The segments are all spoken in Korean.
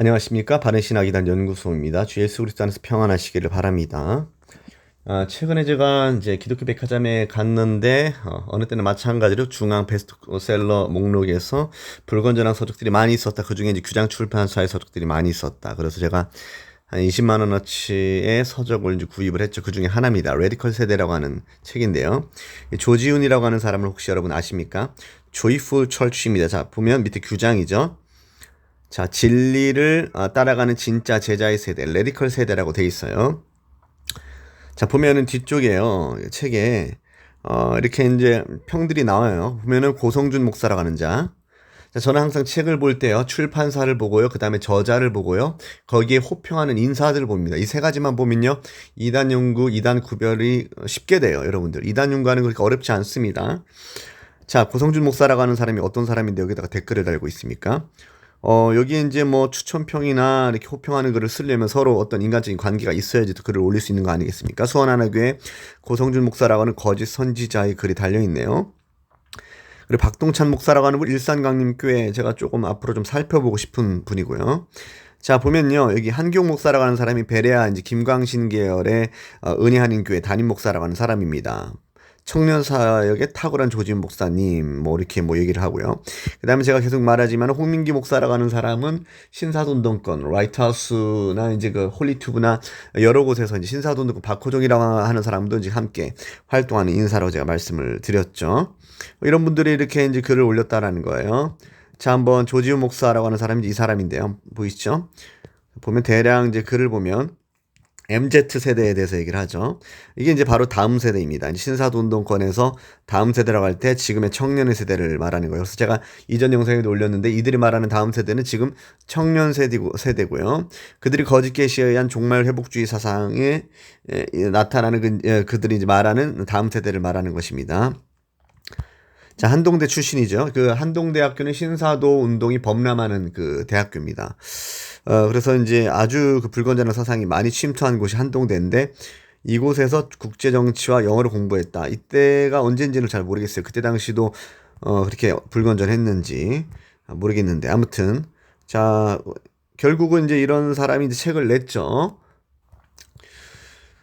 안녕하십니까 바른신학이단 연구소입니다. 주 예수 그리스도 안에서 평안하시기를 바랍니다. 아, 최근에 제가 이제 기독교 백화점에 갔는데 어, 느 때는 마찬가지로 중앙 베스트셀러 목록에서 불건전한 서적들이 많이 있었다. 그 중에 이제 규장 출판사의 서적들이 많이 있었다. 그래서 제가 한 20만 원어치의 서적을 이제 구입을 했죠. 그 중에 하나입니다. 레디컬 세대라고 하는 책인데요. 조지훈이라고 하는 사람을 혹시 여러분 아십니까? 조이풀 철치입니다. 자 보면 밑에 규장이죠. 자, 진리를 어, 따라가는 진짜 제자의 세대, 레디컬 세대라고 돼 있어요. 자, 보면은 뒤쪽에요. 책에, 어, 이렇게 이제 평들이 나와요. 보면은 고성준 목사라고 하는 자. 자, 저는 항상 책을 볼 때요. 출판사를 보고요. 그 다음에 저자를 보고요. 거기에 호평하는 인사들을 봅니다. 이 세 가지만 보면요. 이단 연구, 이단 구별이 쉽게 돼요. 여러분들. 이단 연구하는 그렇게 어렵지 않습니다. 자, 고성준 목사라고 하는 사람이 어떤 사람인데 여기다가 댓글을 달고 있습니까? 어, 여기에 이제 뭐 추천평이나 이렇게 호평하는 글을 쓰려면 서로 어떤 인간적인 관계가 있어야지 또 글을 올릴 수 있는 거 아니겠습니까? 수원하나교회 고성준 목사라고 하는 거짓 선지자의 글이 달려있네요. 그리고 박동찬 목사라고 하는 분 일산강림교회 제가 조금 앞으로 좀 살펴보고 싶은 분이고요. 자 보면요 여기 한경 목사라고 하는 사람이 베레아 이제 김광신 계열의 어, 은혜하는 교회 담임 목사라고 하는 사람입니다. 청년 사역에 탁월한 조진 목사님 뭐 이렇게 뭐 얘기를 하고요. 그다음에 제가 계속 말하지만 홍민기 목사라고 하는 사람은 신사돈동권 라이트하우스나 이제 그 홀리튜브나 여러 곳에서 이제 신사돈동권 박호종이라고 하는 사람도 이제 함께 활동하는 인사로 제가 말씀을 드렸죠. 이런 분들이 이렇게 이제 글을 올렸다라는 거예요. 자, 한번 조지훈 목사라고 하는 사람이 이 사람인데요. 보이시죠? 보면 대량 이제 글을 보면 MZ 세대에 대해서 얘기를 하죠. 이게 이제 바로 다음 세대입니다. 신사도 운동권에서 다음 세대라고 할 때 지금의 청년의 세대를 말하는 거예요. 그래서 제가 이전 영상에도 올렸는데 이들이 말하는 다음 세대는 지금 청년 세대고, 세대고요. 그들이 거짓 계시에 의한 종말 회복주의 사상에 나타나는 그, 그들이 이제 말하는 다음 세대를 말하는 것입니다. 자, 한동대 출신이죠. 그 한동대학교는 신사도 운동이 범람하는 그 대학교입니다. 어, 그래서 이제 아주 그 불건전한 사상이 많이 침투한 곳이 한동대인데 이곳에서 국제 정치와 영어를 공부했다. 이때가 언제인지는 잘 모르겠어요. 그때 당시도 어, 그렇게 불건전했는지 모르겠는데 아무튼 자, 결국은 이제 이런 사람이 이제 책을 냈죠.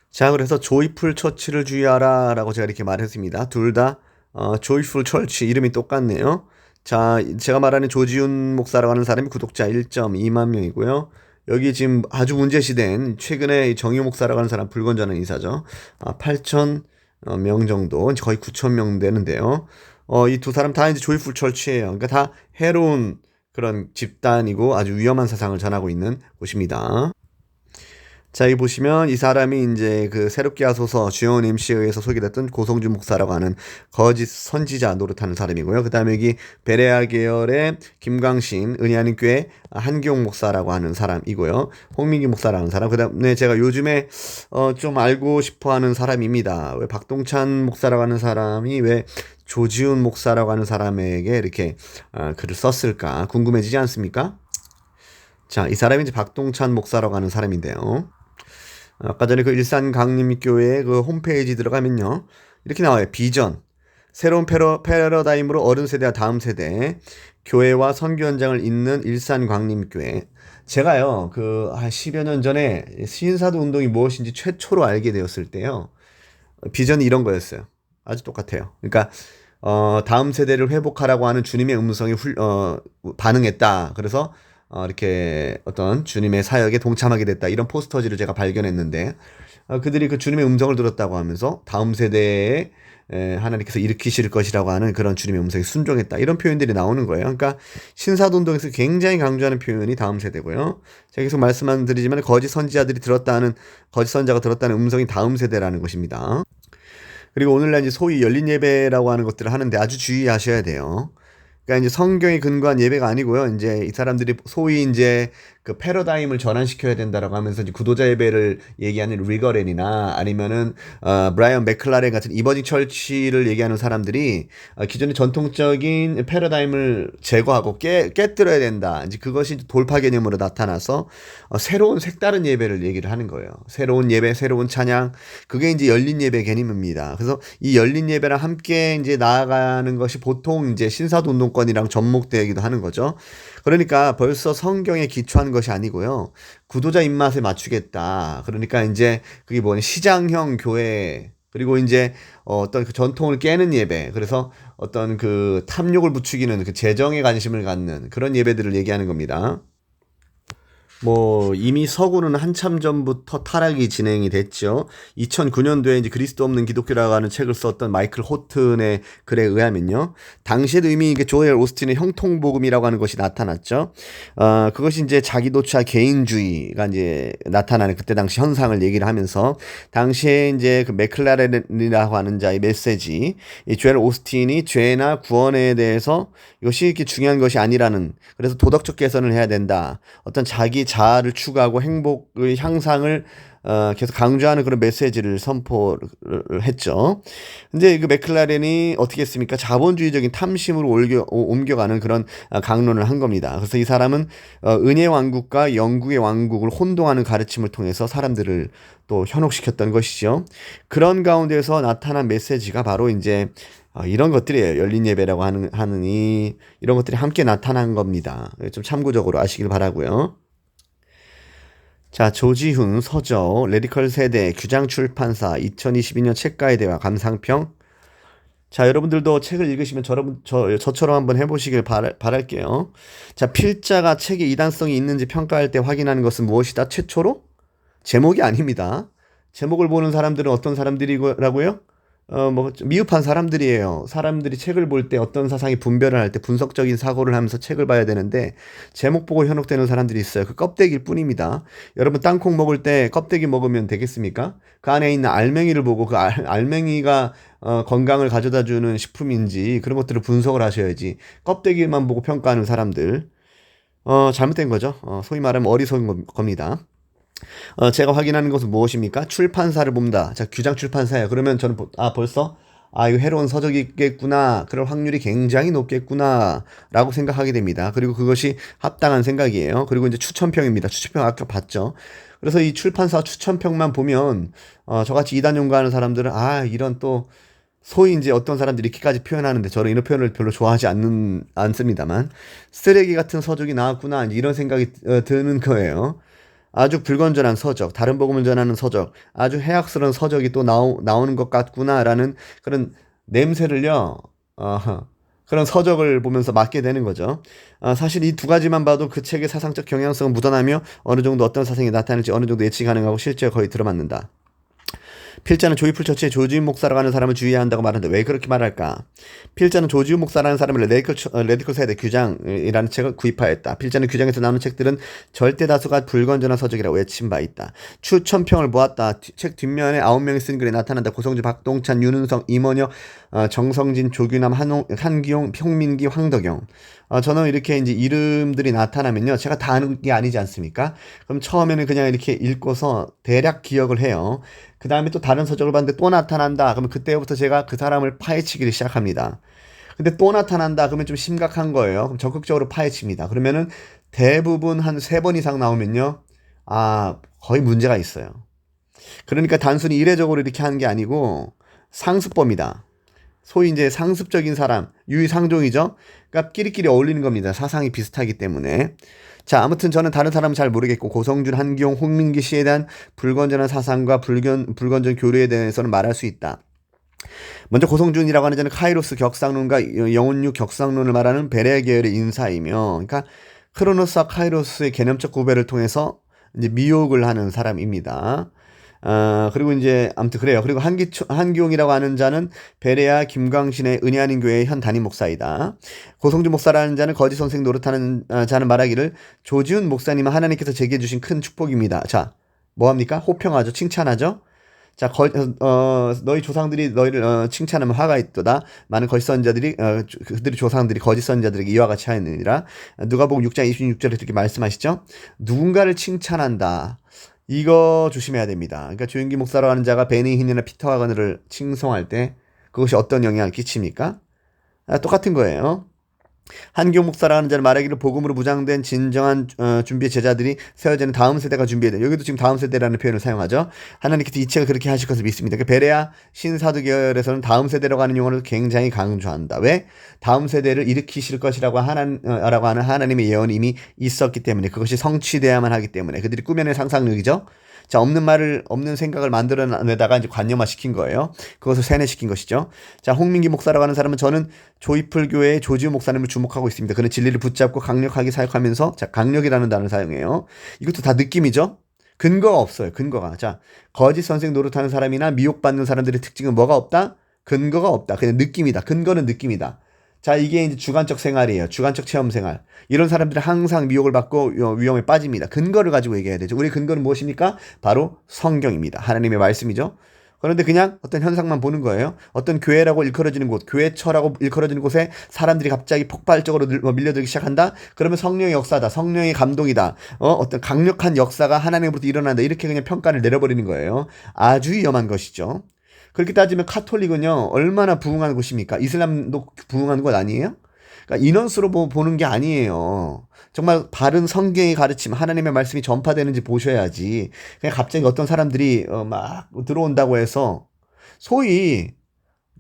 자, 그래서 조이풀 처치를 주의하라라고 제가 이렇게 말했습니다. 둘다 어, 조이풀 철치 이름이 똑같네요. 자, 제가 말하는 조지훈 목사라고 하는 사람이 구독자 1.2만 명이고요. 여기 지금 아주 문제시된 최근에 정유 목사라고 하는 사람 불건전한 인사죠. 아, 8천 어, 명 정도, 거의 9천 명 되는데요. 어, 이 두 사람 다 이제 조이풀 철치예요. 그러니까 다 해로운 그런 집단이고 아주 위험한 사상을 전하고 있는 곳입니다. 자, 여기 보시면 이 사람이 이제 그 새롭게 하소서 주연 MC에 의해서 소개됐던 고성준 목사라고 하는 거짓 선지자 노릇하는 사람이고요. 그 다음에 여기 베레아 계열의 김광신 은혜하는 교회 한기용 목사라고 하는 사람이고요. 홍민기 목사라는 사람. 그 다음에 제가 요즘에 어, 좀 알고 싶어 하는 사람입니다. 왜 박동찬 목사라고 하는 사람이 왜 조지훈 목사라고 하는 사람에게 이렇게 어, 글을 썼을까 궁금해지지 않습니까? 자, 이 사람이 이제 박동찬 목사라고 하는 사람인데요. 아까 전에 그 일산 강림교회 그 홈페이지 들어가면요. 이렇게 나와요. 비전. 새로운 패러, 패러다임으로 어른 세대와 다음 세대 교회와 선교 현장을 잇는 일산 광림교회. 제가요, 그, 한 10여 년 전에 신사도 운동이 무엇인지 최초로 알게 되었을 때요. 비전이 이런 거였어요. 아주 똑같아요. 그러니까, 어, 다음 세대를 회복하라고 하는 주님의 음성이 훌, 어, 반응했다. 그래서 어, 이렇게 어떤 주님의 사역에 동참하게 됐다 이런 포스터지를 제가 발견했는데 어, 그들이 그 주님의 음성을 들었다고 하면서 다음 세대에 에, 하나님께서 일으키실 것이라고 하는 그런 주님의 음성에 순종했다 이런 표현들이 나오는 거예요. 그러니까 신사돈동에서 굉장히 강조하는 표현이 다음 세대고요. 제가 계속 말씀만 드리지만 거짓 선지자들이 들었다는 거짓 선자가 들었다는 음성이 다음 세대라는 것입니다. 그리고 오늘날 이제 소위 열린 예배라고 하는 것들을 하는데 아주 주의하셔야 돼요. 그러니까 이제 성경에 근거한 예배가 아니고요. 이제 이 사람들이 소위 이제 그 패러다임을 전환시켜야 된다라고 하면서 이제 구도자 예배를 얘기하는 리거렌이나 아니면은 어 브라이언 맥클라렌 같은 이버징 철치를 얘기하는 사람들이 어, 기존의 전통적인 패러다임을 제거하고 깨 깨뜨려야 된다. 이제 그것이 돌파 개념으로 나타나서 어, 새로운 색다른 예배를 얘기를 하는 거예요. 새로운 예배, 새로운 찬양. 그게 이제 열린 예배 개념입니다. 그래서 이 열린 예배랑 함께 이제 나아가는 것이 보통 이제 신사도 운동권이랑 접목되기도 하는 거죠. 그러니까 벌써 성경에 기초한 것이 아니고요. 구도자 입맛에 맞추겠다. 그러니까 이제 그게 뭐냐 시장형 교회 그리고 이제 어, 어떤 그 전통을 깨는 예배 그래서 어떤 그 탐욕을 부추기는 그 재정에 관심을 갖는 그런 예배들을 얘기하는 겁니다. 뭐 이미 서구는 한참 전부터 타락이 진행이 됐죠. 2009년도에 이제 그리스도 없는 기독교라고 하는 책을 썼던 마이클 호튼의 글에 의하면요. 당시에도 이미 이게 조엘 오스틴의 형통복음이라고 하는 것이 나타났죠. 어, 그것이 이제 자기도취와 개인주의가 이제 나타나는 그때 당시 현상을 얘기를 하면서 당시에 이제 그 맥클라렌이라고 하는 자의 메시지, 이 조엘 오스틴이 죄나 구원에 대해서 이것이 이렇게 중요한 것이 아니라는 그래서 도덕적 개선을 해야 된다. 어떤 자기 자아를 추구하고 행복의 향상을 어, 계속 강조하는 그런 메시지를 선포를 했죠. 근데 그 맥클라렌이 어떻게 했습니까? 자본주의적인 탐심으로 옮겨, 옮겨가는 그런 어, 강론을 한 겁니다. 그래서 이 사람은 어, 은혜 왕국과 영국의 왕국을 혼동하는 가르침을 통해서 사람들을 또 현혹시켰던 것이죠. 그런 가운데서 나타난 메시지가 바로 이제 어, 이런 것들이에요. 열린 예배라고 하는, 이, 이런 것들이 함께 나타난 겁니다. 좀 참고적으로 아시길 바라고요 자, 조지훈, 서적, 레디컬 세대, 규장 출판사, 2022년 책가에 대화, 감상평. 자, 여러분들도 책을 읽으시면 저, 저, 저처럼 한번 해 보시길 바랄, 바랄게요. 자, 필자가 책의 이단성이 있는지 평가할 때 확인하는 것은 무엇이다? 최초로? 제목이 아닙니다. 제목을 보는 사람들은 어떤 사람들이라고요? 어, 뭐, 미흡한 사람들이에요. 사람들이 책을 볼 때 어떤 사상이 분별을 할 때 분석적인 사고를 하면서 책을 봐야 되는데, 제목 보고 현혹되는 사람들이 있어요. 그 껍데기일 뿐입니다. 여러분, 땅콩 먹을 때 껍데기 먹으면 되겠습니까? 그 안에 있는 알맹이를 보고 그 알, 알맹이가 어, 건강을 가져다 주는 식품인지 그런 것들을 분석을 하셔야지. 껍데기만 보고 평가하는 사람들. 어, 잘못된 거죠. 어, 소위 말하면 어리석은 겁니다. 어, 제가 확인하는 것은 무엇입니까? 출판사를 봅니다. 자, 규장 출판사예요. 그러면 저는 아 벌써 아 이거 해로운 서적이겠구나. 그럴 확률이 굉장히 높겠구나. 라고 생각하게 됩니다. 그리고 그것이 합당한 생각이에요. 그리고 이제 추천평입니다. 추천평 아까 봤죠. 그래서 이 출판사 추천평만 보면 어, 저같이 이단 연구하는 사람들은 아 이런 또 소위 이제 어떤 사람들이 이렇게까지 표현하는데 저는 이런 표현을 별로 좋아하지 않는 않습니다만 쓰레기 같은 서적이 나왔구나 이런 생각이 어, 드는 거예요. 아주 불건전한 서적, 다른 복음을 전하는 서적, 아주 해악스러운 서적이 또 나오, 나오는 것 같구나라는 그런 냄새를요, 어, 그런 서적을 보면서 맡게 되는 거죠. 어, 사실 이 두 가지만 봐도 그 책의 사상적 경향성은 묻어나며 어느 정도 어떤 사상이 나타날지 어느 정도 예측 가능하고 실제 거의 들어맞는다. 필자는 조이풀 처치에 조지훈 목사라고 하는 사람을 주의해야 한다고 말하는데 왜 그렇게 말할까? 필자는 조지훈 목사라는 사람을 레디컬, 어, 레디컬 세대 규장이라는 책을 구입하였다. 필자는 규장에서 나오는 책들은 절대 다수가 불건전한 서적이라고 외친 바 있다. 추천평을 모았다. 책 뒷면에 아홉 명이 쓴 글에 나타난다. 고성주, 박동찬, 윤은성, 임원혁, 어, 정성진, 조규남, 한기용, 평민기, 황덕영. 어, 저는 이렇게 이제 이름들이 나타나면요. 제가 다 아는 게 아니지 않습니까? 그럼 처음에는 그냥 이렇게 읽고서 대략 기억을 해요. 그 다음에 또 다른 서적을 봤는데 또 나타난다. 그러면 그때부터 제가 그 사람을 파헤치기를 시작합니다. 근데 또 나타난다. 그러면 좀 심각한 거예요. 그럼 적극적으로 파헤칩니다. 그러면은 대부분 한 세 번 이상 나오면요. 아, 거의 문제가 있어요. 그러니까 단순히 이례적으로 이렇게 하는 게 아니고 상습범이다. 소위 이제 상습적인 사람, 유의상종이죠. 그러니까 끼리끼리 어울리는 겁니다. 사상이 비슷하기 때문에. 자, 아무튼 저는 다른 사람은 잘 모르겠고 고성준, 한기용, 홍민기 씨에 대한 불건전한 사상과 불건 불건전 교류에 대해서는 말할 수 있다. 먼저 고성준이라고 하는 자는 카이로스 격상론과 영혼류 격상론을 말하는 베레 계열의 인사이며, 그러니까 크로노스와 카이로스의 개념적 구별을 통해서 이제 미혹을 하는 사람입니다. 어, 그리고 이제 아무튼 그래요. 그리고 한기 한기용이라고 하는 자는 베레아 김광신의 은혜하는 교회의 현 담임 목사이다. 고성주 목사라는 자는 거짓 선생 노릇하는 어, 자는 말하기를 조지훈 목사님은 하나님께서 제게 주신 큰 축복입니다. 자, 뭐 합니까? 호평하죠. 칭찬하죠. 자, 거, 어, 너희 조상들이 너희를 어, 칭찬하면 화가 있도다. 많은 거짓 선자들이 어, 그들의 조상들이 거짓 선자들에게 이와 같이 하느니라. 누가복음 6장 26절에 이렇게 말씀하시죠. 누군가를 칭찬한다. 이거 조심해야 됩니다. 그러니까 조윤기 목사라고 하는 자가 베니힌이나 피터 하거늘을 칭송할 때 그것이 어떤 영향을 끼칩니까? 아, 똑같은 거예요. 한교 목사라는 자는 말하기를 복음으로 무장된 진정한 어, 준비의 제자들이 세워지는 다음 세대가 준비해야 돼. 여기도 지금 다음 세대라는 표현을 사용하죠. 하나님께서 이체가 그렇게 하실 것을 믿습니다. 그 베레아 신사도 계열에서는 다음 세대라고 하는 용어를 굉장히 강조한다. 왜? 다음 세대를 일으키실 것이라고 하는 어, 라고 하는 하나님의 예언이 이미 있었기 때문에 그것이 성취돼야만 하기 때문에 그들이 꾸며낸 상상력이죠. 자, 없는 말을, 없는 생각을 만들어내다가 이제 관념화 시킨 거예요. 그것을 세뇌시킨 것이죠. 자, 홍민기 목사라고 하는 사람은 저는 조이풀 교회의 조지우 목사님을 주목하고 있습니다. 그는 진리를 붙잡고 강력하게 사역하면서, 자, 강력이라는 단어를 사용해요. 이것도 다 느낌이죠? 근거가 없어요. 근거가. 자, 거짓 선생 노릇하는 사람이나 미혹받는 사람들의 특징은 뭐가 없다? 근거가 없다. 그냥 느낌이다. 근거는 느낌이다. 자, 이게 이제 주관적 생활이에요. 주관적 체험 생활. 이런 사람들은 항상 미혹을 받고 위험에 빠집니다. 근거를 가지고 얘기해야 되죠. 우리 근거는 무엇입니까? 바로 성경입니다. 하나님의 말씀이죠. 그런데 그냥 어떤 현상만 보는 거예요. 어떤 교회라고 일컬어지는 곳, 교회처라고 일컬어지는 곳에 사람들이 갑자기 폭발적으로 뭐 밀려들기 시작한다? 그러면 성령의 역사다. 성령의 감동이다. 어, 어떤 강력한 역사가 하나님으로부터 일어난다. 이렇게 그냥 평가를 내려버리는 거예요. 아주 위험한 것이죠. 그렇게 따지면 카톨릭은요 얼마나 부흥한 곳입니까? 이슬람도 부흥한 곳 아니에요? 그러니까 인원수로 보는 게 아니에요. 정말 바른 성경의 가르침, 하나님의 말씀이 전파되는지 보셔야지. 그냥 갑자기 어떤 사람들이 어, 막 들어온다고 해서 소위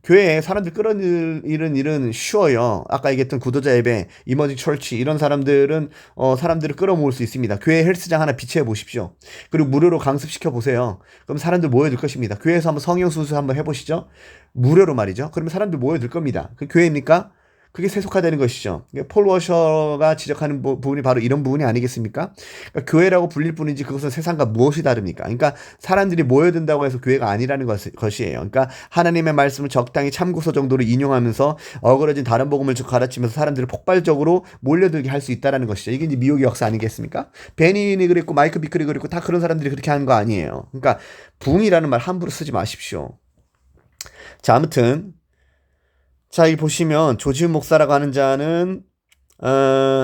교회에 사람들 끌어들이는 일은 쉬워요. 아까 얘기했던 구도자 예배, 이머징 철치 이런 사람들은 어 사람들을 끌어모을 수 있습니다. 교회 헬스장 하나 비치해 보십시오. 그리고 무료로 강습시켜 보세요. 그럼 사람들 모여들 것입니다. 교회에서 한번 성형 수술 한번 해보시죠. 무료로 말이죠. 그러면 사람들 모여들 겁니다. 그 교회입니까? 그게 세속화되는 것이죠. 폴 워셔가 지적하는 부분이 바로 이런 부분이 아니겠습니까? 그러니까 교회라고 불릴 뿐이지 그것은 세상과 무엇이 다릅니까? 그러니까 사람들이 모여든다고 해서 교회가 아니라는 것, 이에요 그러니까 하나님의 말씀을 적당히 참고서 정도로 인용하면서 어그러진 다른 복음을 가르치면서 사람들을 폭발적으로 몰려들게 할 수 있다라는 것이죠. 이게 이제 미혹의 역사 아니겠습니까? 베니니 그랬고 마이크 비클이 그랬고 다 그런 사람들이 그렇게 하는 거 아니에요. 그러니까 붕이라는 말 함부로 쓰지 마십시오. 자, 아무튼 자, 이 보시면 조지훈 목사라고 하는 자는 어,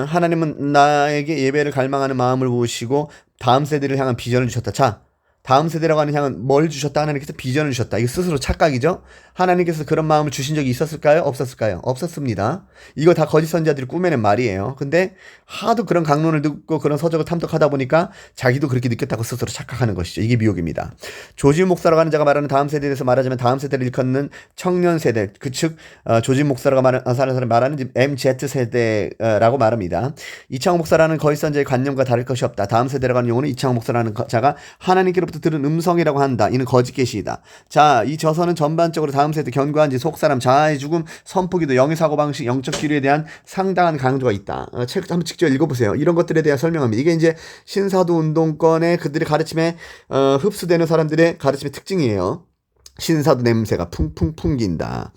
하나님은 나에게 예배를 갈망하는 마음을 보시고 다음 세대를 향한 비전을 주셨다. 자, 다음 세대라고 하는 향은 뭘 주셨다? 하나님께서 비전을 주셨다. 이거 스스로 착각이죠? 하나님께서 그런 마음을 주신 적이 있었을까요? 없었을까요? 없었습니다. 이거 다 거짓 선자들이 꾸며낸 말이에요. 근데 하도 그런 강론을 듣고 그런 서적을 탐독하다 보니까 자기도 그렇게 느꼈다고 스스로 착각하는 것이죠. 이게 미혹입니다. 조지 목사라고 하는 자가 말하는 다음 세대에 대해서 말하자면 다음 세대를 일컫는 청년 세대, 그 즉, 어, 조지 목사라고 말하는, 아, 사람 말하는 MZ 세대라고 말합니다. 이창호 목사라는 거짓 선자의 관념과 다를 것이 없다. 다음 세대라고 하는 용어는 이창호 목사라는 자가 하나님께로 부터 들은 음성이라고 한다. 이는 거짓 계시이다. 자, 이 저서는 전반적으로 다음 세대 견고한지 속사람 자아의 죽음 선포기도 영의 사고 방식 영적 기류에 대한 상당한 강조가 있다. 어, 책 한번 직접 읽어보세요. 이런 것들에 대해 설명합니다. 이게 이제 신사도 운동권의 그들의 가르침에 어, 흡수되는 사람들의 가르침의 특징이에요. 신사도 냄새가 풍풍 풍긴다.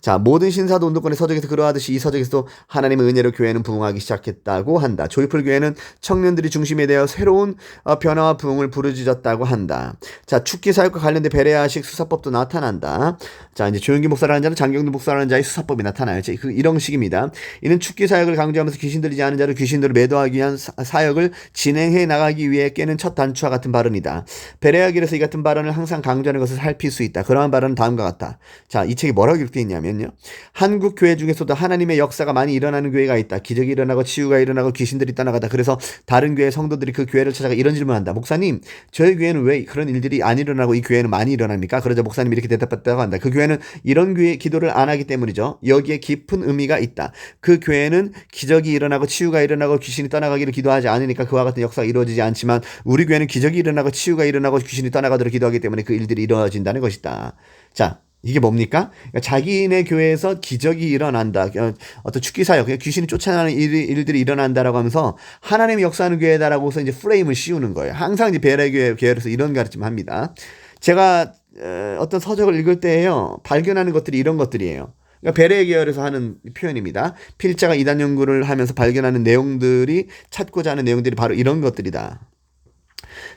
자, 모든 신사도 운동권의 서적에서 그러하듯이 이 서적에서도 하나님의 은혜로 교회는 부흥하기 시작했다고 한다. 조이풀 교회는 청년들이 중심에 되어 새로운 어, 변화와 부흥을 부르짖었다고 한다. 자, 축기 사역과 관련된 베레아식 수사법도 나타난다. 자, 이제 조영기 목사라는 자는 장경도 목사라는 자의 수사법이 나타나요. 그 이런 식입니다. 이는 축기 사역을 강조하면서 귀신 들리지 않은 자를 귀신들을 매도하기 위한 사역을 진행해 나가기 위해 깨는 첫 단추와 같은 발언이다. 베레아 길에서 이 같은 발언을 항상 강조하는 것을 살필 수 있다. 그러한 발언은 다음과 같다. 자, 이 책이 뭐라고 기록되어 있냐면 뭐냐면요. 한국 교회 중에서도 하나님의 역사가 많이 일어나는 교회가 있다. 기적이 일어나고 치유가 일어나고 귀신들이 떠나가다. 그래서 다른 교회 성도들이 그 교회를 찾아가 이런 질문한다. 목사님, 저희 교회는 왜 그런 일들이 안 일어나고 이 교회는 많이 일어납니까? 그러자 목사님이 이렇게 대답했다고 한다. 그 교회는 이런 교회 기도를 안 하기 때문이죠. 여기에 깊은 의미가 있다. 그 교회는 기적이 일어나고 치유가 일어나고 귀신이 떠나가기를 기도하지 않으니까 그와 같은 역사가 이루어지지 않지만 우리 교회는 기적이 일어나고 치유가 일어나고 귀신이 떠나가도록 기도하기 때문에 그 일들이 이루어진다는 것이다. 자, 이게 뭡니까? 그러니까 자기네 교회에서 기적이 일어난다. 어, 어떤 축기 사역, 귀신이 쫓아나는 일, 들이 일어난다라고 하면서 하나님이 역사하는 교회다라고서 이제 프레임을 씌우는 거예요. 항상 이제 베레 교회 교회로서 이런 가르침 합니다. 제가 어, 어떤 서적을 읽을 때에요 발견하는 것들이 이런 것들이에요. 그러니까 베레 계열에서 하는 표현입니다. 필자가 이단 연구를 하면서 발견하는 내용들이 찾고자 하는 내용들이 바로 이런 것들이다.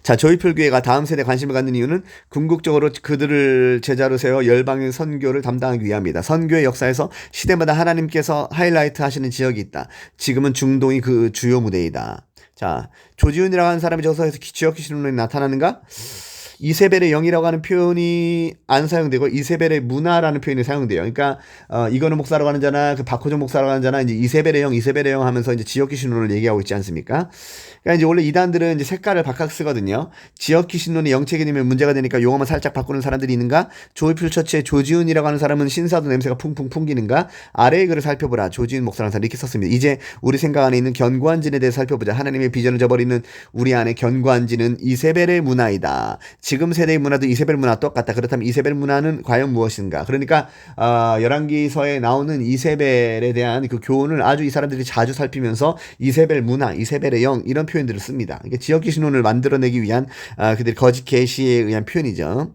자, 조이풀 교회가 다음 세대 관심을 갖는 이유는 궁극적으로 그들을 제자로 세워 열방의 선교를 담당하기 위함이다. 선교의 역사에서 시대마다 하나님께서 하이라이트 하시는 지역이 있다. 지금은 중동이 그 주요 무대이다. 자, 조지훈이라고 하는 사람이 저서에서 지역 기신론이 나타나는가? 이세벨의 영이라고 하는 표현이 안 사용되고 이세벨의 문화라는 표현이 사용돼요. 그러니까 어, 이거는 목사라고 하는 자나 그 박호정 목사라고 하는 자나 이제 이세벨의 영, 이세벨의 영 하면서 이제 지역기 신론을 얘기하고 있지 않습니까? 그러니까 이제 원래 이단들은 이제 색깔을 바꿔 쓰거든요. 지역기 신론의 영체 개념에 문제가 되니까 용어만 살짝 바꾸는 사람들이 있는가? 조이필 처치의 조지훈이라고 하는 사람은 신사도 냄새가 풍풍 풍기는가? 아래의 글을 살펴보라. 조지훈 목사라는 사람 이렇게 썼습니다. 이제 우리 생각 안에 있는 견고한 진에 대해서 살펴보자. 하나님의 비전을 저버리는 우리 안에 견고한 진은 이세벨의 문화이다. 지금 세대의 문화도 이세벨 문화 똑같다. 그렇다면 이세벨 문화는 과연 무엇인가? 그러니까 어, 열왕기서에 나오는 이세벨에 대한 그 교훈을 아주 이 사람들이 자주 살피면서 이세벨 문화, 이세벨의 영 이런 표현들을 씁니다. 이게 지역기 신론을 만들어내기 위한 아, 그들의 거짓 계시에 의한 표현이죠.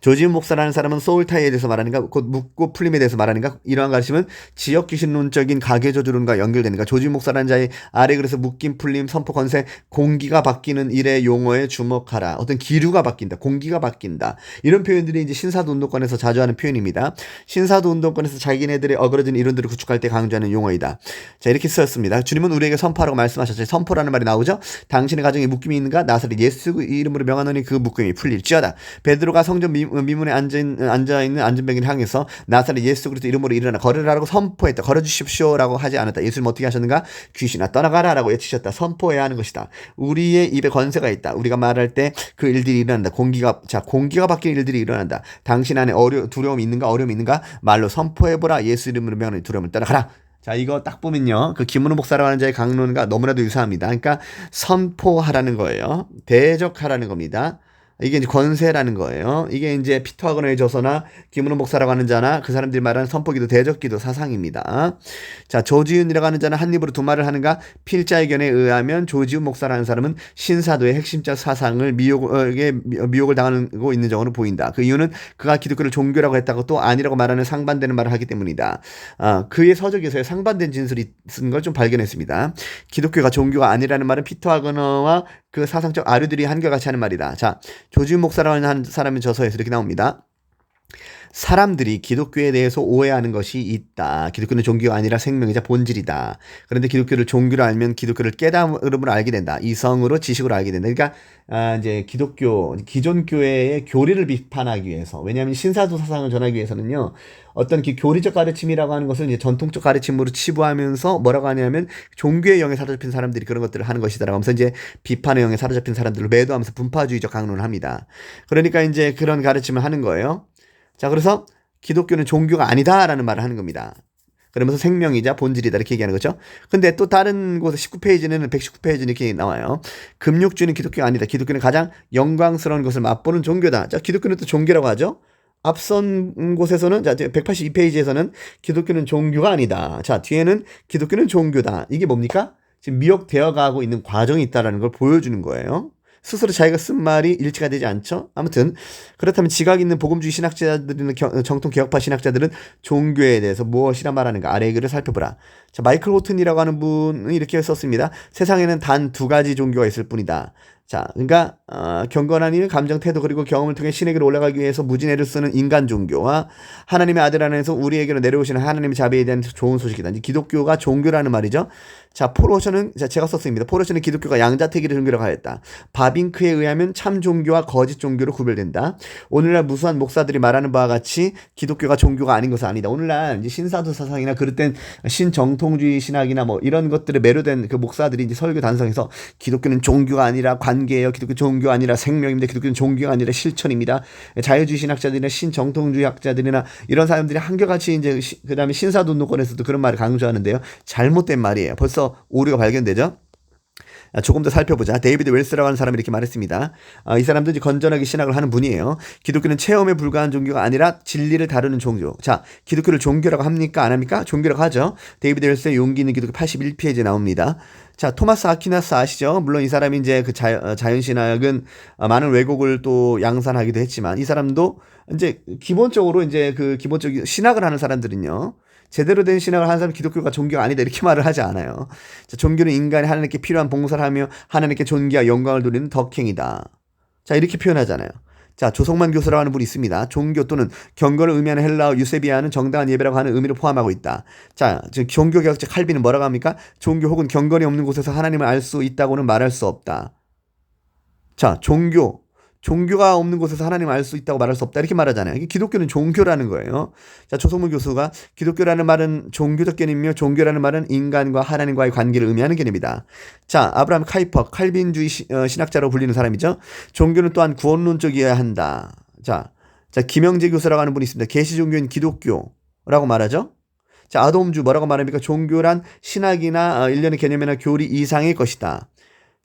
조지훈 목사라는 사람은 소울 타이에 대해서 말하는가 곧 묻고 풀림에 대해서 말하는가? 이러한 가르침은 지역 귀신론적인 가계 저주론과 연결되는가? 조지훈 목사라는 자의 아래 그래서 묶임 풀림 선포 건세 공기가 바뀌는 일의 용어에 주목하라. 어떤 기류가 바뀐다 공기가 바뀐다. 이런 표현들이 이제 신사도 운동권에서 자주 하는 표현입니다. 신사도 운동권에서 자기네들의 어그러진 이론들을 구축할 때 강조하는 용어이다. 자 이렇게 쓰였습니다. 주님은 우리에게 선포하라고 말씀하셨죠. 선포라는 말이 나오죠? 당신의 가정에 묶임이 있는가? 나사렛 예수 이름으로 명하노니 그 묶임이 풀릴지어다. 베드로가 성전 미, 문에 앉아 있는 앉아 있는 안전병을 향해서 나사렛 예수 그리스도 이름으로 일어나 걸으라고 선포했다. 걸어 주십시오라고 하지 않았다. 예수님 어떻게 하셨는가? 귀신아 떠나가라라고 외치셨다. 선포해야 하는 것이다. 우리의 입에 건세가 있다. 우리가 말할 때 그 일들이 일어난다. 공기가 자 공기가 바뀌는 일들이 일어난다. 당신 안에 어려 두려움이 있는가 어려움이 있는가 말로 선포해 보라. 예수 이름으로 명하는 두려움을 떠나가라. 자, 이거 딱 보면요. 그 김문호 목사라고 하는 자의 강론과 너무나도 유사합니다. 그러니까 선포하라는 거예요. 대적하라는 겁니다. 이게 이제 권세라는 거예요. 이게 이제 피터하거나의 저서나 김은호 목사라고 하는 자나 그 사람들이 말하는 선포기도 대적기도 사상입니다. 자, 조지훈이라고 하는 자는 한 입으로 두 말을 하는가? 필자의 견에 의하면 조지훈 목사라는 사람은 신사도의 핵심적 사상을 미혹에 미혹을 당하고 있는 정으로 보인다. 그 이유는 그가 기독교를 종교라고 했다고 또 아니라고 말하는 상반되는 말을 하기 때문이다. 아, 그의 서적에서의 상반된 진술이 쓴 걸 좀 발견했습니다. 기독교가 종교가 아니라는 말은 피터하거나와 그 사상적 아류들이 한결같이 하는 말이다. 자, 조지훈 목사라는 한 사람의 저서에서 이렇게 나옵니다. 사람들이 기독교에 대해서 오해하는 것이 있다. 기독교는 종교가 아니라 생명이자 본질이다. 그런데 기독교를 종교로 알면 기독교를 깨달음으로 알게 된다. 이성으로 지식으로 알게 된다. 그러니까 아, 이제 기독교 기존 교회의 교리를 비판하기 위해서 왜냐하면 신사도 사상을 전하기 위해서는요. 어떤 그 교리적 가르침이라고 하는 것은 이제 전통적 가르침으로 치부하면서 뭐라고 하냐면 종교의 영에 사로잡힌 사람들이 그런 것들을 하는 것이다라고 하면서 이제 비판의 영에 사로잡힌 사람들을 매도하면서 분파주의적 강론을 합니다. 그러니까 이제 그런 가르침을 하는 거예요. 자, 그래서 기독교는 종교가 아니다라는 말을 하는 겁니다. 그러면서 생명이자 본질이다 이렇게 얘기하는 거죠. 근데 또 다른 곳에 19페이지는 119페이지 이렇게 나와요. 금육주는 기독교가 아니다. 기독교는 가장 영광스러운 것을 맛보는 종교다. 자, 기독교는 또 종교라고 하죠. 앞선 곳에서는 자 182페이지에서는 기독교는 종교가 아니다. 자 뒤에는 기독교는 종교다. 이게 뭡니까? 지금 미혹되어 가고 있는 과정이 있다라는 걸 보여주는 거예요. 스스로 자기가 쓴 말이 일치가 되지 않죠. 아무튼 그렇다면 지각 있는 복음주의 신학자들이나 정통 개혁파 신학자들은 종교에 대해서 무엇이라 말하는가 아래의 글을 살펴보라. 자 마이클 호튼이라고 하는 분은 이렇게 썼습니다. 세상에는 단 두 가지 종교가 있을 뿐이다. 자, 그러니까 어, 경건한 일, 감정, 태도 그리고 경험을 통해 신에게로 올라가기 위해서 무진애를 쓰는 인간 종교와 하나님의 아들 안에서 우리에게로 내려오시는 하나님의 자비에 대한 좋은 소식이다. 이제 기독교가 종교라는 말이죠. 자, 포로션은 자, 제가 썼습니다. 포로션은 기독교가 양자택일의 종교라고 하였다. 바빙크에 의하면 참 종교와 거짓 종교로 구별된다. 오늘날 무수한 목사들이 말하는 바와 같이 기독교가 종교가 아닌 것은 아니다. 오늘날 이제 신사도 사상이나 그릇된 신정통주의 신학이나 뭐 이런 것들에 매료된 그 목사들이 이제 설교 단성해서 기독교는 종교가 아니라 관 단계예요. 기독교 종교 아니라 생명입니다. 기독교는 종교가 아니라 실천입니다. 자유주의 신학자들이나 신정통주의 학자들이나 이런 사람들이 한결같이 이제 그다음에 신사돈노권에서도 그런 말을 강조하는데요. 잘못된 말이에요. 벌써 오류가 발견되죠. 아, 조금 더 살펴보자. 데이비드 웰스라고 하는 사람이 이렇게 말했습니다. 아, 이 사람도 이제 건전하게 신학을 하는 분이에요. 기독교는 체험에 불과한 종교가 아니라 진리를 다루는 종교. 자, 기독교를 종교라고 합니까? 안 합니까? 종교라고 하죠. 데이비드 웰스의 용기 있는 기독교 81페이지에 나옵니다. 자, 토마스 아퀴나스 아시죠? 물론 이 사람이 이제 그 자, 어, 자연신학은 어, 많은 왜곡을 또 양산하기도 했지만 이 사람도 이제 기본적으로 이제 그 기본적인 신학을 하는 사람들은요. 제대로 된 신학을 하는 사람은 기독교가 종교가 아니다 이렇게 말을 하지 않아요. 자, 종교는 인간이 하나님께 필요한 봉사를 하며 하나님께 존귀와 영광을 누리는 덕행이다. 자, 이렇게 표현하잖아요. 자, 조성만 교수라고 하는 분이 있습니다. 종교 또는 경건을 의미하는 헬라어 유세비아는 정당한 예배라고 하는 의미를 포함하고 있다. 자, 지금 종교 개혁자 칼빈은 뭐라고 합니까? 종교 혹은 경건이 없는 곳에서 하나님을 알 수 있다고는 말할 수 없다. 자, 종교 종교가 없는 곳에서 하나님 알 수 있다고 말할 수 없다 이렇게 말하잖아요. 이게 기독교는 종교라는 거예요. 자 조성문 교수가 기독교라는 말은 종교적 개념이며 종교라는 말은 인간과 하나님과의 관계를 의미하는 개념이다. 자 아브라함 카이퍼 칼빈주의 시, 어, 신학자로 불리는 사람이죠. 종교는 또한 구원론적이어야 한다. 자, 자 김영재 교수라고 하는 분이 있습니다. 계시 종교인 기독교라고 말하죠. 자 아돔주 뭐라고 말합니까? 종교란 신학이나 어, 일련의 개념이나 교리 이상의 것이다.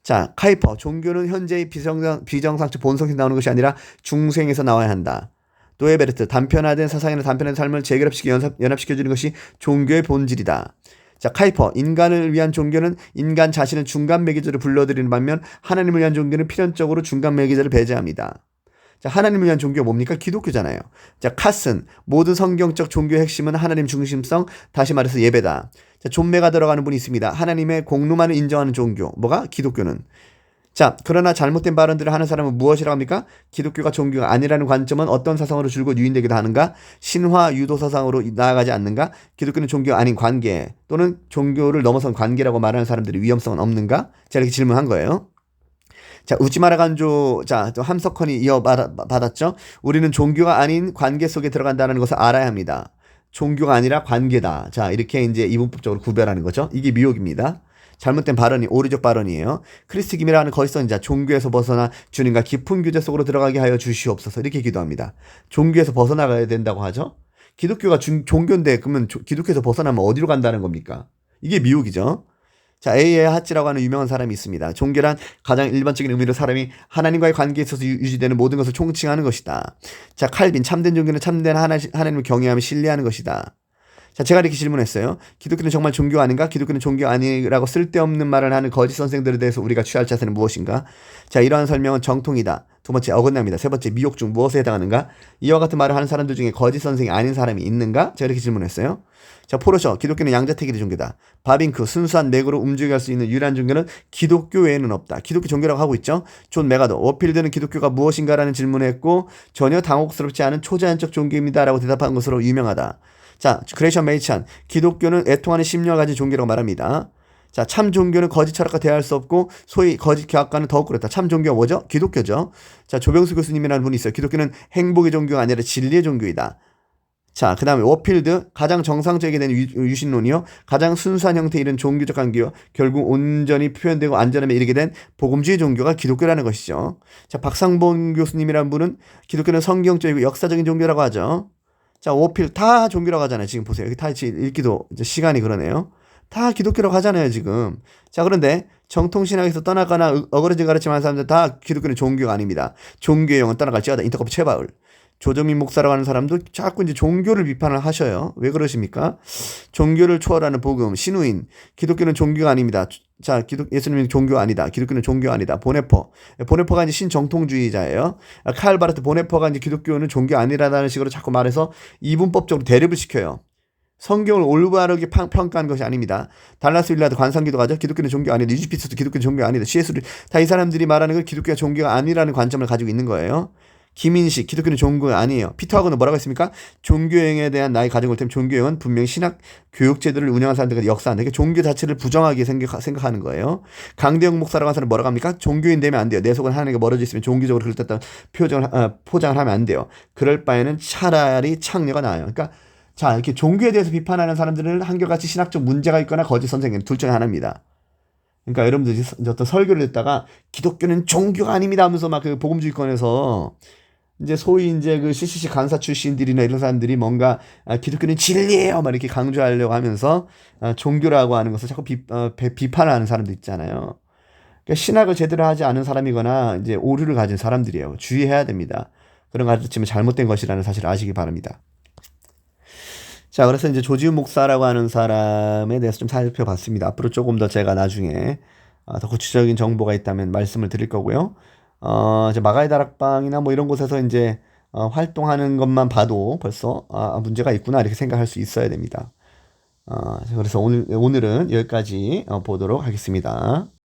자, 카이퍼. 종교는 현재의 비정상, 비정상적 본성에서 나오는 것이 아니라 중생에서 나와야 한다. 노에베르트. 단편화된 사상이나 단편화된 삶을 재결합시켜 연합, 연합시켜주는 것이 종교의 본질이다. 자, 카이퍼. 인간을 위한 종교는 인간 자신을 중간 매개자로 불러들이는 반면 하나님을 위한 종교는 필연적으로 중간 매개자를 배제합니다. 자, 하나님을 위한 종교가 뭡니까? 기독교잖아요. 자, 카슨. 모든 성경적 종교의 핵심은 하나님 중심성, 다시 말해서 예배다. 자, 존매가 들어가는 분이 있습니다. 하나님의 공로만을 인정하는 종교. 뭐가? 기독교는. 자, 그러나 잘못된 발언들을 하는 사람은 무엇이라고 합니까? 기독교가 종교가 아니라는 관점은 어떤 사상으로 줄곧 유인되기도 하는가? 신화 유도 사상으로 나아가지 않는가? 기독교는 종교가 아닌 관계 또는 종교를 넘어선 관계라고 말하는 사람들이 위험성은 없는가? 제가 이렇게 질문한 거예요. 자, 우치마라 간조, 자, 또 함석헌이 이어받았죠. 우리는 종교가 아닌 관계 속에 들어간다는 것을 알아야 합니다. 종교가 아니라 관계다. 자, 이렇게 이제 이분법적으로 구별하는 거죠. 이게 미혹입니다. 잘못된 발언이 오류적 발언이에요. 크리스트 김이라는 거짓선자 종교에서 벗어나 주님과 깊은 교제 속으로 들어가게 하여 주시옵소서 이렇게 기도합니다. 종교에서 벗어나가야 된다고 하죠. 기독교가 중, 종교인데 그러면 조, 기독교에서 벗어나면 어디로 간다는 겁니까? 이게 미혹이죠. 자, 에이에 하치라고 하는 유명한 사람이 있습니다. 종교란 가장 일반적인 의미로 사람이 하나님과의 관계에 있어서 유지되는 모든 것을 총칭하는 것이다. 자, 칼빈 참된 종교는 참된 하나, 하나님을 경외하며 신뢰하는 것이다. 자, 제가 이렇게 질문했어요. 기독교는 정말 종교 아닌가? 기독교는 종교 아니라고 쓸데없는 말을 하는 거짓 선생들에 대해서 우리가 취할 자세는 무엇인가? 자, 이러한 설명은 정통이다. 두 번째, 어긋납니다. 세 번째, 미혹 중 무엇에 해당하는가? 이와 같은 말을 하는 사람들 중에 거짓 선생이 아닌 사람이 있는가? 제가 이렇게 질문했어요. 자, 포르셔. 기독교는 양자택일의 종교다. 바빙크. 순수한 맥으로 움직여갈 수 있는 유일한 종교는 기독교 외에는 없다. 기독교 종교라고 하고 있죠. 존 메가더. 워필드는 기독교가 무엇인가라는 질문을 했고 전혀 당혹스럽지 않은 초자연적 종교입니다라고 대답한 것으로 유명하다. 자, 그레이션 메이찬. 기독교는 애통하는 심령을 가진 종교라고 말합니다. 자, 참 종교는 거짓 철학과 대할 수 없고 소위 거짓 교학과는 더욱 그렇다. 참 종교가 뭐죠? 기독교죠. 자, 조병수 교수님이라는 분이 있어요. 기독교는 행복의 종교가 아니라 진리의 종교이다. 자, 그 다음에 워필드 가장 정상적이게 된 유, 신론이요 가장 순수한 형태의 이런 종교적 관계요. 결국 온전히 표현되고 안전함에 이르게 된 복음주의 종교가 기독교라는 것이죠. 자, 박상본 교수님이라는 분은 기독교는 성경적이고 역사적인 종교라고 하죠. 자, 워필 다 종교라고 하잖아요. 지금 보세요. 여기 다 읽기도 시간이 그러네요. 다 기독교라고 하잖아요, 지금. 자, 그런데 정통신학에서 떠나거나 어그러진 가르침하는 사람들 다 기독교는 종교가 아닙니다. 종교의 영은 떠나갈지어다. 인터커피 최바울. 조정민 목사라고 하는 사람도 자꾸 이제 종교를 비판을 하셔요. 왜 그러십니까? 종교를 초월하는 복음, 신우인, 기독교는 종교가 아닙니다. 자, 기독, 예수님은 종교 아니다. 기독교는 종교 아니다. 보네퍼. 보네퍼가 이제 신정통주의자예요. 칼 바르트 보네퍼가 이제 기독교는 종교 아니라는 식으로 자꾸 말해서 이분법적으로 대립을 시켜요. 성경을 올바르게 평가하는 것이 아닙니다. 달라스 윌라드 관상기도 가죠. 기독교는 종교 아니다. 유지피스도 기독교는 종교 아니다. 시에스를 다 이 사람들이 말하는 건 기독교가 종교가 아니라는 관점을 가지고 있는 거예요. 김인식 기독교는 종교가 아니에요. 피터하고는 뭐라고 했습니까? 종교형에 대한 나의 가정을 때문에 종교형은 분명히 신학 교육 제도를 운영한 사람들과 역사한다. 그러니까 종교 자체를 부정하게 생각, 생각하는 거예요. 강대영 목사라고 하는 사람 뭐라고 합니까? 종교인 되면 안 돼요. 내 속은 하나님과 멀어져 있으면 종교적으로 그럴듯한 표정을 어, 포장을 하면 안 돼요. 그럴 바에는 차라리 창녀가 나아요. 그러니까 자 이렇게 종교에 대해서 비판하는 사람들은 한결같이 신학적 문제가 있거나 거짓 선생님 둘 중에 하나입니다. 그러니까 여러분들이 어떤 설교를 듣다가 기독교는 종교가 아닙니다 하면서 막 그 복음주의권에서 이제 소위 이제 그 CCC 간사 출신들이나 이런 사람들이 뭔가 아, 기독교는 진리예요, 막 이렇게 강조하려고 하면서 아, 종교라고 하는 것을 자꾸 비, 어, 비판하는 사람도 있잖아요. 그러니까 신학을 제대로 하지 않은 사람이거나 이제 오류를 가진 사람들이에요. 주의해야 됩니다. 그런 가르침은 잘못된 것이라는 사실을 아시기 바랍니다. 자, 그래서 이제 조지훈 목사라고 하는 사람에 대해서 좀 살펴봤습니다. 앞으로 조금 더 제가 나중에 아, 더 구체적인 정보가 있다면 말씀을 드릴 거고요. 어, 이제 마가이 다락방이나 뭐 이런 곳에서 이제 어, 활동하는 것만 봐도 벌써 아, 문제가 있구나 이렇게 생각할 수 있어야 됩니다. 어, 그래서 오늘 오늘은 여기까지 어, 보도록 하겠습니다.